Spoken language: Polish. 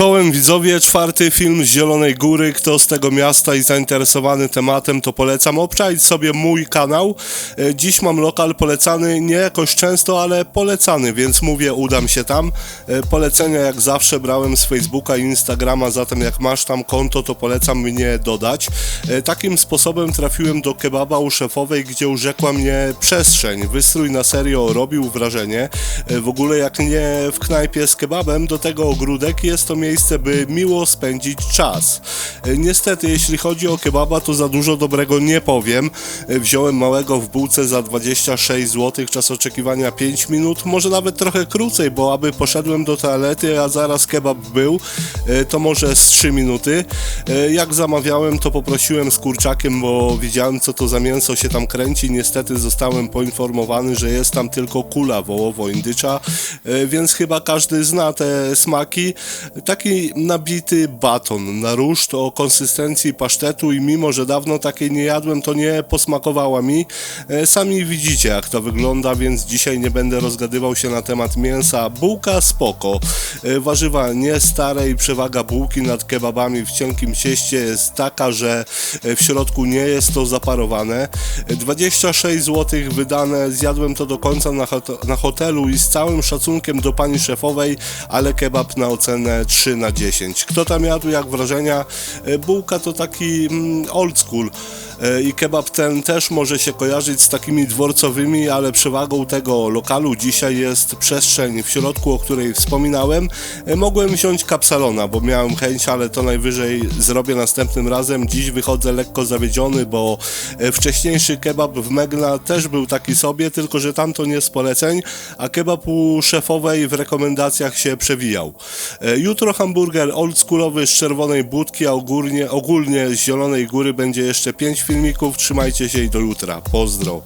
Czołem widzowie, czwarty film z Zielonej Góry. Kto z tego miasta i zainteresowany tematem, to polecam obczaić sobie mój kanał. E, Dziś mam lokal polecany nie jakoś często, ale polecany, więc mówię, udam się tam. E, Polecenia jak zawsze brałem z Facebooka i Instagrama, zatem jak masz tam konto, to polecam mnie dodać. E, Takim sposobem trafiłem do kebaba u szefowej, gdzie urzekła mnie przestrzeń. Wystrój na serio robił wrażenie. W ogóle jak nie w knajpie z kebabem, do tego ogródek jest to miejsce, by miło spędzić czas. E, Niestety, jeśli chodzi o kebaba, to za dużo dobrego nie powiem. E, Wziąłem małego w bułce za 26 zł, czas oczekiwania 5 minut, może nawet trochę krócej, bo aby poszedłem do toalety, a zaraz kebab był, e, to może z 3 minuty. Jak zamawiałem, to poprosiłem z kurczakiem, bo widziałem co to za mięso się tam kręci. Niestety zostałem poinformowany, że jest tam tylko kula wołowo-indycza, więc chyba każdy zna te smaki. Taki nabity baton na ruszt konsystencji pasztetu i mimo, że dawno takiej nie jadłem, to nie posmakowała mi. E, Sami widzicie jak to wygląda, więc dzisiaj nie będę rozgadywał się na temat mięsa. Bułka spoko. E, Warzywa nie stare i przewaga bułki nad kebabami w cienkim cieście jest taka, że e, w środku nie jest to zaparowane. E, 26 zł wydane, zjadłem to do końca na, hot- na hotelu i z całym szacunkiem do pani szefowej, ale kebab na ocenę 3 na 10. Kto tam jadł, jak wrażenia? E, Bułka to taki mm, old school. E, I kebab ten też może się kojarzyć z takimi dworcowymi, ale przewagą tego lokalu dzisiaj jest przestrzeń w środku, o której wspominałem. E, Mogłem wziąć kapsalona, bo miałem chęć, ale to najwyżej zrobię następnym razem. Dziś wychodzę lekko zawiedziony, bo e, wcześniejszy kebab w Megna też był taki sobie, tylko że tamto nie z poleceń, a kebab u szefowej w rekomendacjach się przewijał. Jutro hamburger oldschoolowy z czerwonej budki, a ogólnie, ogólnie z Zielonej Góry będzie jeszcze 5 filmików. Trzymajcie się i do jutra. Pozdro.